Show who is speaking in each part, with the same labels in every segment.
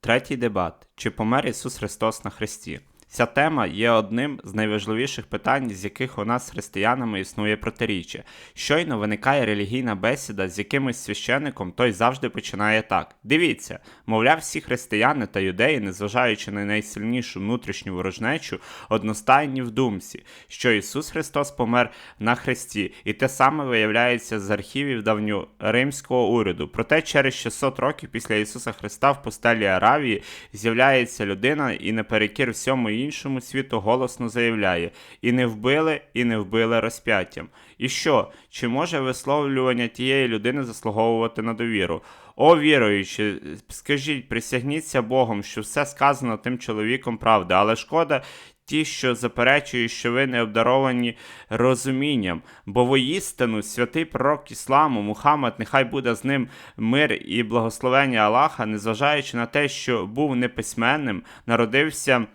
Speaker 1: Третій дебат: чи помер Ісус Христос на Христі? Ця тема є одним з найважливіших питань, з яких у нас християнами існує протиріччя. Щойно виникає релігійна бесіда з якимось священником, той завжди починає так: дивіться, мовляв, всі християни та юдеї, незважаючи на найсильнішу внутрішню ворожнечу, одностайні в думці, що Ісус Христос помер на Христі, і те саме виявляється з архівів давню римського уряду. Проте через 600 років після Ісуса Христа в пустелі Аравії з'являється людина і наперекір всьому іншому світу голосно заявляє: і не вбили, і не вбили розп'яттям. І що? Чи може висловлювання тієї людини заслуговувати на довіру? О, віруючи, скажіть, присягніться Богом, що все сказано тим чоловіком правда, але шкода. Ті, що заперечують, що ви не обдаровані розумінням, бо воістину святий пророк Ісламу, Мухаммад, нехай буде з ним мир і благословення Аллаха, незважаючи на те, що був неписьменним, народився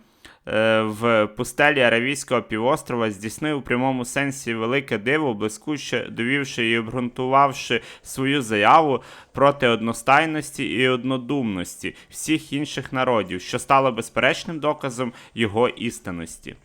Speaker 1: в пустелі Аравійського півострова, здійснив у прямому сенсі велике диво, блискуче довівши і обґрунтувавши свою заяву проти одностайності і однодумності всіх інших народів, що стало безперечним доказом його істинності.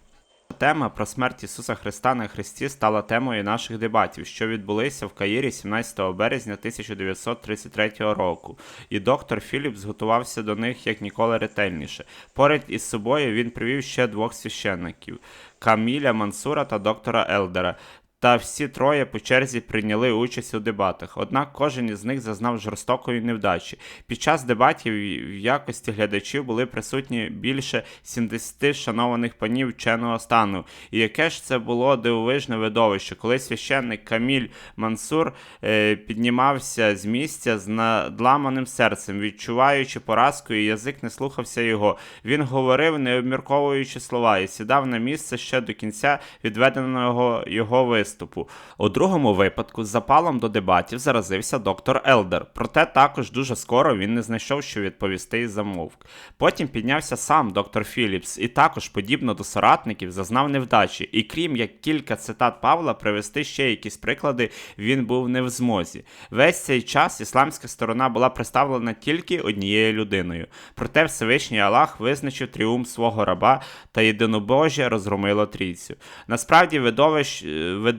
Speaker 1: Тема про смерть Ісуса Христа на Христі стала темою наших дебатів, що відбулися в Каїрі 17 березня 1933 року, і доктор Філіп зготувався до них як ніколи ретельніше. Поряд із собою він привів ще двох священників Каміля Мансура та доктора Елдера. Та всі троє по черзі прийняли участь у дебатах. Однак кожен із них зазнав жорстокої невдачі. Під час дебатів в якості глядачів були присутні більше 70 шанованих панів вченого стану. І яке ж це було дивовижне видовище, коли священник Каміль Мансур е, піднімався з місця з надламаним серцем, відчуваючи поразку, і язик не слухався його. Він говорив, не обмірковуючи слова, і сідав на місце ще до кінця відведеного його виступу виступу. У другому випадку з запалом до дебатів заразився доктор Елдер, проте також дуже скоро він не знайшов, що відповісти і замовк. Потім піднявся сам доктор Філіпс, і також, подібно до соратників, зазнав невдачі, і крім як кілька цитат Павла, привести ще якісь приклади, він був не в змозі. Весь цей час ісламська сторона була представлена тільки однією людиною. Проте Всевишній Аллах визначив тріумф свого раба та єдинобожжя розгромило трійцю. Насправді, видовищ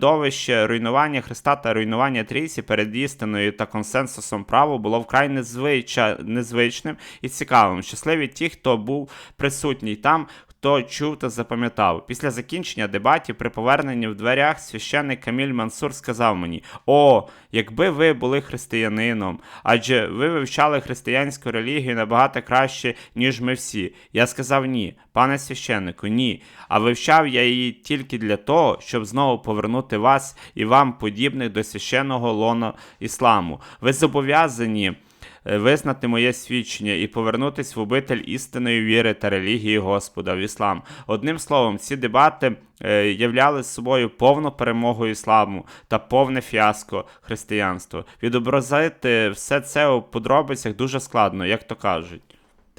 Speaker 1: видовище руйнування Христа та руйнування трійці перед істиною та консенсусом праву було вкрай незвича... незвичним і цікавим. Щасливі ті, хто був присутній там. Хто чув та запам'ятав. Після закінчення дебатів при поверненні в дверях священник Каміль Мансур сказав мені: О, якби ви були християнином, адже ви вивчали християнську релігію набагато краще, ніж ми всі. Я сказав ні, пане священнику, ні. А вивчав я її тільки для того, щоб знову повернути вас і вам подібних до священного лона ісламу. Ви зобов'язані. Е, визнати моє свідчення і повернутись в обитель істинної віри та релігії Господа в іслам. Одним словом, ці дебати е, являли собою повну перемогу ісламу та повне фіаско християнства. Відобразити все це у подробицях дуже складно, як то кажуть.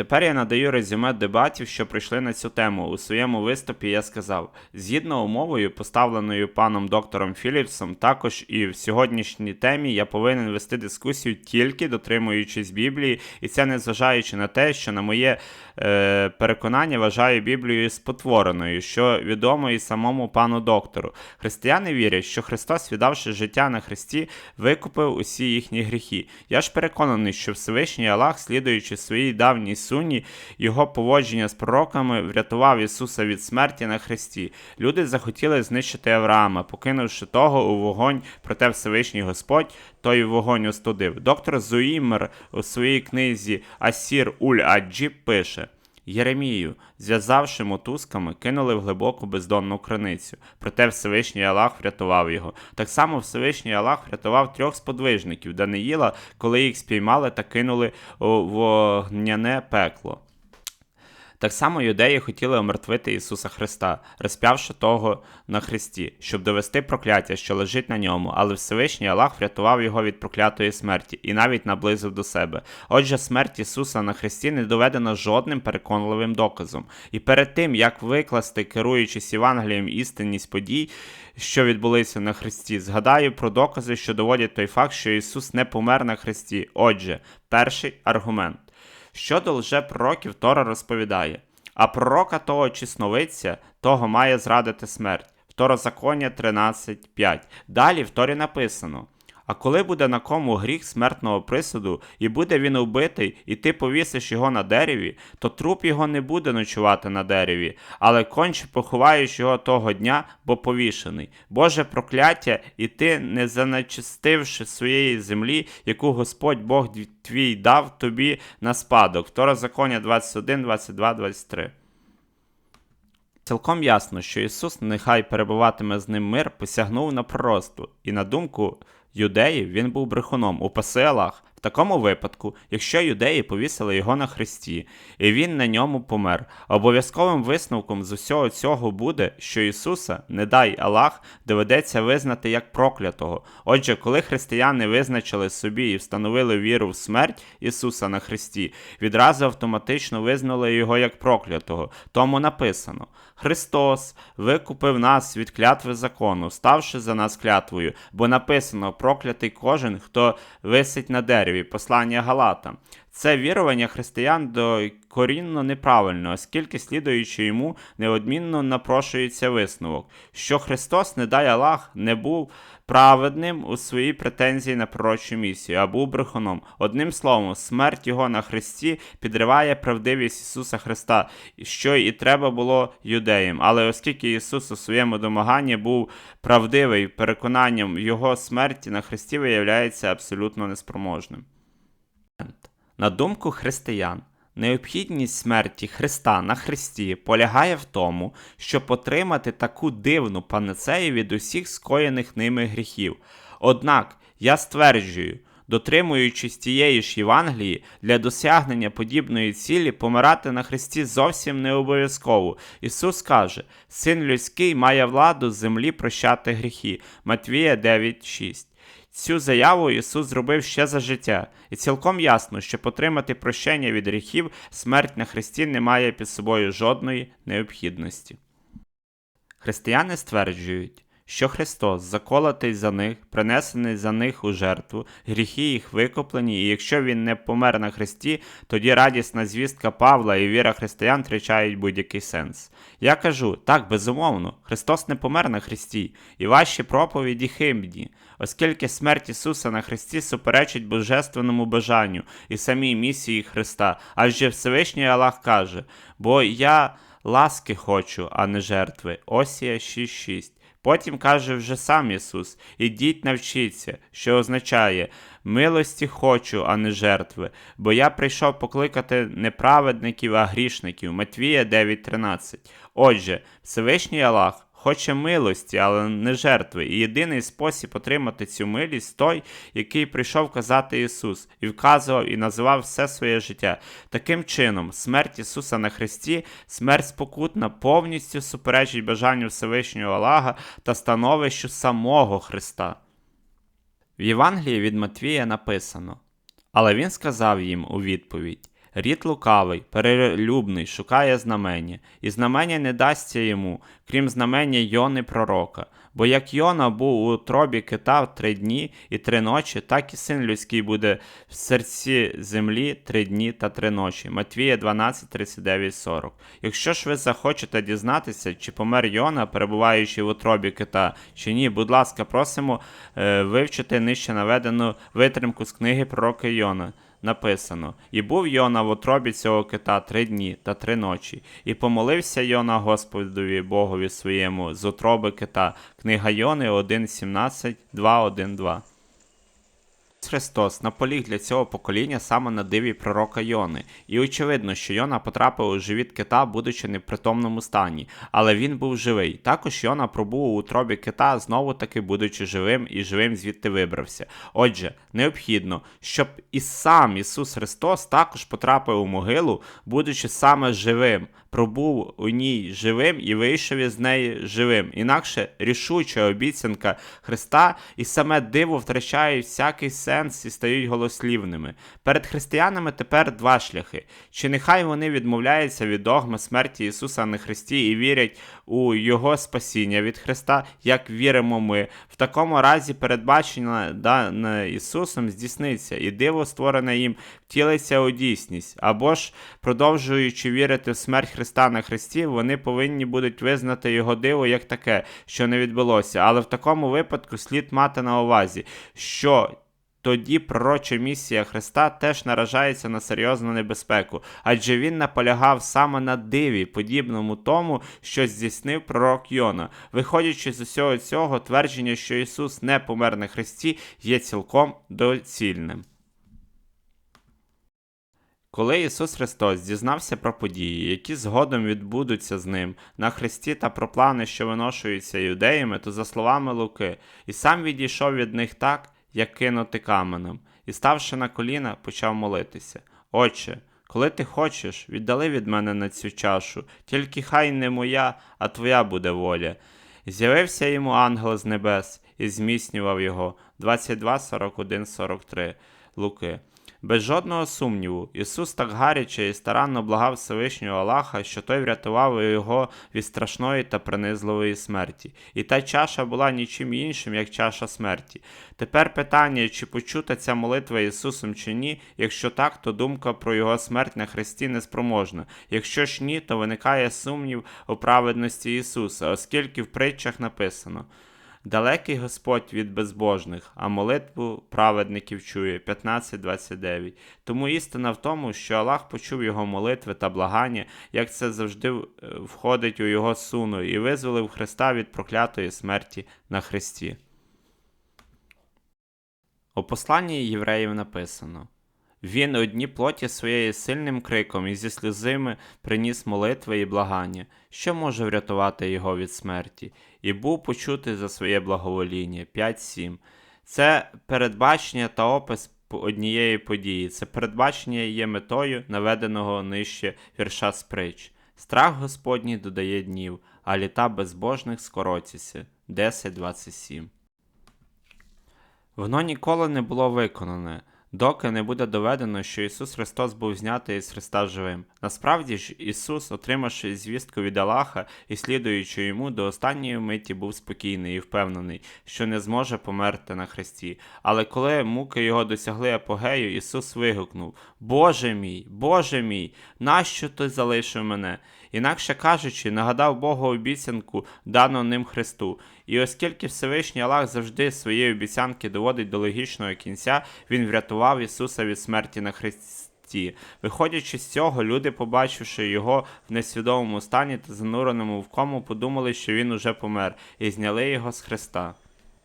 Speaker 1: Тепер я надаю резюме дебатів, що прийшли на цю тему. У своєму виступі я сказав: згідно умовою, поставленою паном доктором Філіпсом, також і в сьогоднішній темі я повинен вести дискусію тільки дотримуючись Біблії, і це незважаючи на те, що на моє е, переконання вважаю Біблію спотвореною, що відомо і самому пану доктору. Християни вірять, що Христос, віддавши життя на Христі, викупив усі їхні гріхи. Я ж переконаний, що Всевишній Аллах, слідуючи своїй давній Суні, його поводження з пророками врятував Ісуса від смерті на хресті. Люди захотіли знищити Авраама, покинувши того у вогонь, проте Всевишній Господь той вогонь остудив. Доктор Зуїмер у своїй книзі Асір Уль Аджі пише. Єремію, зв'язавши мотузками, кинули в глибоку бездонну криницю. Проте Всевишній Аллах врятував його. Так само Всевишній Аллах врятував трьох сподвижників Даниїла, коли їх спіймали та кинули в вогняне пекло. Так само юдеї хотіли омертвити Ісуса Христа, розп'явши того на Христі, щоб довести прокляття, що лежить на ньому, але Всевишній Аллах врятував його від проклятої смерті і навіть наблизив до себе. Отже, смерть Ісуса на Христі не доведена жодним переконливим доказом. І перед тим, як викласти, керуючись Євангелієм істинність подій, що відбулися на Христі, згадаю про докази, що доводять той факт, що Ісус не помер на Христі. Отже, перший аргумент. Щодо лжепророків Тора розповідає, а пророка того чесновиця, того має зрадити смерть. Второзаконня 13.5. Далі в Торі написано. А коли буде на кому гріх смертного присуду, і буде він убитий, і ти повісиш його на дереві, то труп його не буде ночувати на дереві, але конче поховаєш його того дня, бо повішений. Боже прокляття, і ти, не занечистивши своєї землі, яку Господь Бог твій дав тобі на спадок. Второзаконня 21, 22, 23. Цілком ясно, що Ісус, нехай перебуватиме з ним мир, посягнув на пророцтво, і на думку юдеїв він був брехуном у поселах. В такому випадку, якщо юдеї повісили його на хресті, і він на ньому помер, обов'язковим висновком з усього цього буде, що Ісуса, не дай Аллах, доведеться визнати як проклятого. Отже, коли християни визначили собі і встановили віру в смерть Ісуса на хресті, відразу автоматично визнали його як проклятого. Тому написано: Христос викупив нас від клятви закону, ставши за нас клятвою, бо написано проклятий кожен, хто висить на дереві. Послання Галатам. Це вірування християн докорінно неправильно, оскільки, слідуючи йому, неодмінно напрошується висновок, що Христос, не дай Аллах, не був праведним у своїй претензії на пророчу місію, а був брехуном. Одним словом, смерть його на Христі підриває правдивість Ісуса Христа, що і треба було юдеям. Але оскільки Ісус у своєму домаганні був правдивий, переконанням його смерті на Христі виявляється абсолютно неспроможним. На думку християн, необхідність смерті Христа на Христі полягає в тому, щоб отримати таку дивну панацею від усіх скоєних ними гріхів. Однак я стверджую, дотримуючись тієї ж Євангелії, для досягнення подібної цілі помирати на Христі зовсім не обов'язково. Ісус каже: Син людський має владу з землі прощати гріхи. Матвія 9,6 Цю заяву Ісус зробив ще за життя, і цілком ясно, що потримати прощення від гріхів смерть на Христі не має під собою жодної необхідності. Християни стверджують, що Христос, заколотий за них, принесений за них у жертву, гріхи їх викуплені, і якщо Він не помер на Христі, тоді радісна звістка Павла і віра християн втрачають будь-який сенс. Я кажу, так, безумовно, Христос не помер на Христі, і ваші проповіді химні, оскільки смерть Ісуса на Христі суперечить божественному бажанню і самій місії Христа, адже Всевишній Аллах каже, бо я ласки хочу, а не жертви. Осія 6.6. Потім каже вже сам Ісус: Ідіть навчіться, що означає милості хочу, а не жертви, бо я прийшов покликати не праведників, а грішників. Матвія 9.13. Отже, Всевишній Аллах хоче милості, але не жертви. І єдиний спосіб отримати цю милість той, який прийшов казати Ісус, і вказував і називав все своє життя. Таким чином, смерть Ісуса на Христі, смерть спокутна, повністю суперечить бажанню Всевишнього Аллаха та становищу самого Христа. В Євангелії від Матвія написано. Але він сказав їм у відповідь Рід лукавий, перелюбний, шукає знамення, і знамення не дасться йому, крім знамення Йони пророка. Бо як Йона був у тробі кита три дні і три ночі, так і син людський буде в серці землі три дні та три ночі. Матвія 12, 39, 40. Якщо ж ви захочете дізнатися, чи помер Йона, перебуваючи в утробі кита, чи ні, будь ласка, просимо е, вивчити нижче наведену витримку з книги пророка Йона написано: І був Йона в отробі цього кита три дні та три ночі, і помолився Йона Господові Богові своєму з отроби кита. Книга Йони 1.17, 2.1.2. Христос наполіг для цього покоління саме на диві пророка Йони, і очевидно, що Йона потрапив у живіт кита, будучи не в притомному стані, але він був живий. Також Йона пробув у утробі кита, знову таки будучи живим і живим звідти вибрався. Отже, необхідно, щоб і сам Ісус Христос також потрапив у могилу, будучи саме живим, пробув у ній живим і вийшов із неї живим. Інакше рішуча обіцянка Христа і саме диво втрачає всякий сенс і стають голослівними. Перед християнами тепер два шляхи. Чи нехай вони відмовляються від догми смерті Ісуса на Христі і вірять у Його спасіння від Христа, як віримо ми. В такому разі передбачення дане Ісусом здійсниться, і диво, створене їм, втілиться у дійсність. Або ж, продовжуючи вірити в смерть Христа на Христі, вони повинні будуть визнати Його диво як таке, що не відбулося. Але в такому випадку слід мати на увазі, що тоді пророча місія Христа теж наражається на серйозну небезпеку, адже він наполягав саме на диві, подібному тому, що здійснив пророк Йона. Виходячи з усього цього, твердження, що Ісус не помер на Христі, є цілком доцільним. Коли Ісус Христос дізнався про події, які згодом відбудуться з ним на Христі та про плани, що виношуються юдеями, то, за словами Луки, і сам відійшов від них так, як кинути каменем, і, ставши на коліна, почав молитися. Отче, коли ти хочеш, віддали від мене на цю чашу, тільки хай не моя, а твоя буде воля. З'явився йому ангел з небес і зміцнював його 22, 41, 43 Луки. Без жодного сумніву, Ісус так гаряче і старанно благав Всевишнього Аллаха, що той врятував його від страшної та принизливої смерті. І та чаша була нічим іншим, як чаша смерті. Тепер питання, чи почута ця молитва Ісусом чи ні, якщо так, то думка про його смерть на Христі неспроможна. Якщо ж ні, то виникає сумнів у праведності Ісуса, оскільки в притчах написано. Далекий Господь від безбожних, а молитву праведників чує 15.29. Тому істина в тому, що Аллах почув його молитви та благання, як це завжди е, входить у його суну, і визволив Христа від проклятої смерті на Христі. У посланні євреїв написано Він у дні плоті своєї сильним криком і зі сльозими приніс молитви і благання, що може врятувати його від смерті, і був почутий за своє благовоління 5.7. Це передбачення та опис однієї події. Це передбачення є метою наведеного нижче вірша з притч. Страх Господній додає днів, а літа безбожних скоротяться. 10.27. Воно ніколи не було виконане, доки не буде доведено, що Ісус Христос був знятий із Христа живим. Насправді ж, Ісус, отримавши звістку від Аллаха і слідуючи йому, до останньої миті був спокійний і впевнений, що не зможе померти на Христі. Але коли муки його досягли апогею, Ісус вигукнув: Боже мій, Боже мій, нащо ти залишив мене? Інакше кажучи, нагадав Богу обіцянку, дану ним Христу. І оскільки Всевишній Аллах завжди свої обіцянки доводить до логічного кінця, він врятував Ісуса від смерті на Христі. Виходячи з цього, люди, побачивши його в несвідомому стані та зануреному в кому, подумали, що він уже помер, і зняли його з Христа.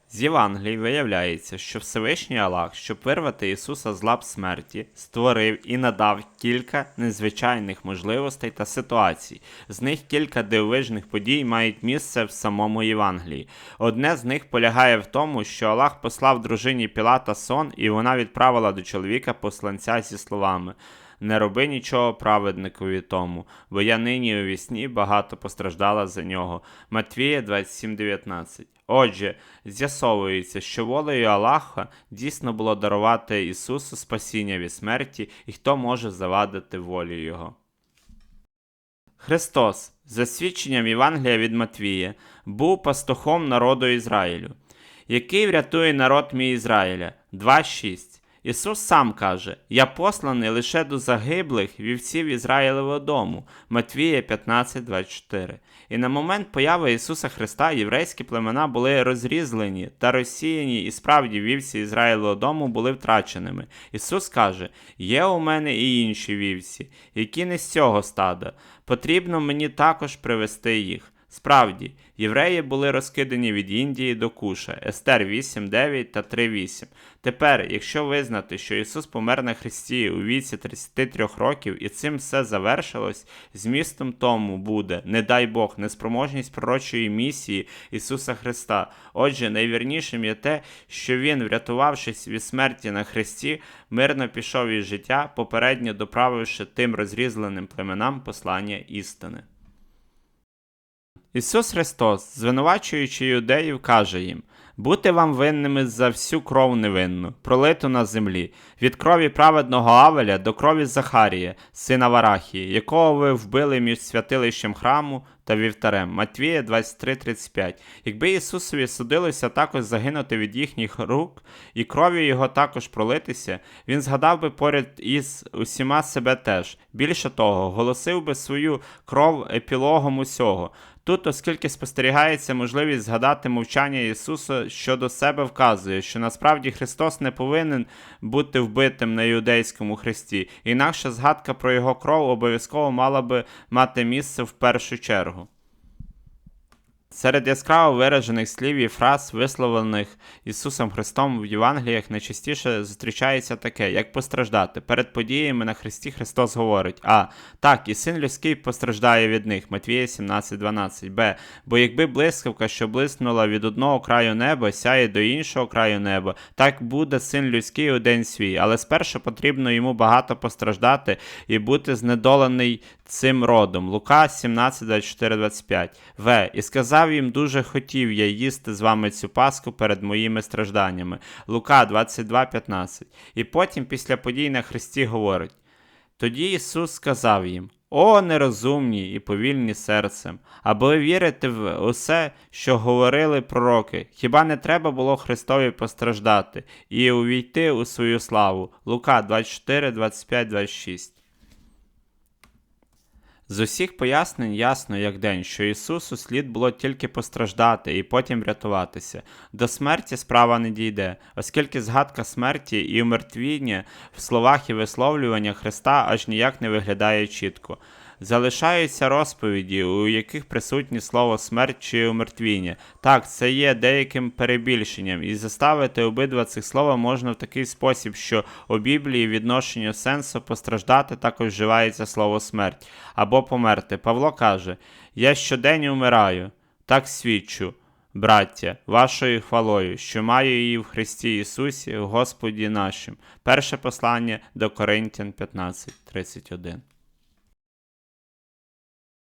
Speaker 1: З Євангелій виявляється, що Всевишній Аллах, щоб вирвати Ісуса з лап смерті, створив і надав кілька незвичайних можливостей та ситуацій. З них кілька дивовижних подій мають місце в самому Євангелії. Одне з них полягає в тому, що Аллах послав дружині Пілата сон, і вона відправила до чоловіка посланця зі словами. Не роби нічого праведникові тому, бо я нині у вісні багато постраждала за нього. Матвія 27.19 Отже, з'ясовується, що волею Аллаха дійсно було дарувати Ісусу спасіння від смерті, і хто може завадити волі Його. Христос, за свідченням Євангелія від Матвія, був пастухом народу Ізраїлю, який врятує народ мій Ізраїля 2.6. Ісус сам каже: Я посланий лише до загиблих вівців Ізраїлевого дому Матвія 15.24. І на момент появи Ісуса Христа єврейські племена були розрізлені та розсіяні, і справді вівці Ізраїлевого дому були втраченими. Ісус каже: Є у мене і інші вівці, які не з цього стада. Потрібно мені також привести їх. Справді, євреї були розкидані від Індії до Куша, Естер 8.9 та 3.8. Тепер, якщо визнати, що Ісус помер на Христі у віці 33 років, і цим все завершилось, змістом тому буде, не дай Бог, неспроможність пророчої місії Ісуса Христа. Отже, найвірнішим є те, що Він, врятувавшись від смерті на Христі, мирно пішов із життя, попередньо доправивши тим розрізленим племенам послання істини. Ісус Христос, звинувачуючи юдеїв, каже їм: Бути вам винними за всю кров невинну, пролиту на землі, від крові праведного Авеля до крові Захарія, сина Варахії, якого ви вбили між святилищем храму та вівтарем. Матвія 23:35. Якби Ісусові судилося також загинути від їхніх рук, і кров'ю його також пролитися, він згадав би поряд із усіма себе теж. Більше того, голосив би свою кров епілогом усього. Тут, оскільки спостерігається можливість згадати мовчання Ісуса щодо себе вказує, що насправді Христос не повинен бути вбитим на іудейському хресті, інакше згадка про його кров обов'язково мала би мати місце в першу чергу. Серед яскраво виражених слів і фраз, висловлених Ісусом Христом в Євангеліях, найчастіше зустрічається таке, як постраждати. Перед подіями на Христі Христос говорить: А. Так, і син людський постраждає від них. Матвія 17,12. Б. Бо якби блискавка, що блиснула від одного краю неба, сяє до іншого краю неба, так буде син людський у день свій. Але спершу потрібно йому багато постраждати і бути знедолений цим родом. Лука 17, 24, 25. В. І сказав їм, дуже хотів я їсти з вами цю паску перед моїми стражданнями. Лука 22, 15. І потім, після подій на Христі, говорить. Тоді Ісус сказав їм: О, нерозумні і повільні серцем, або ви вірите в усе, що говорили пророки, хіба не треба було Христові постраждати і увійти у свою славу? Лука 24, 25, 26. З усіх пояснень ясно, як день, що Ісусу слід було тільки постраждати і потім рятуватися. До смерті справа не дійде, оскільки згадка смерті і умертвіння в словах і висловлюваннях Христа аж ніяк не виглядає чітко. Залишаються розповіді, у яких присутні слово смерть чи умертвіння. Так, це є деяким перебільшенням, і заставити обидва цих слова можна в такий спосіб, що у Біблії відношенню сенсу постраждати також вживається слово смерть або померти. Павло каже: Я щодень умираю, так свідчу. Браття, вашою хвалою, що маю її в Христі Ісусі, Господі нашим. Перше послання до Коринтян 15:31.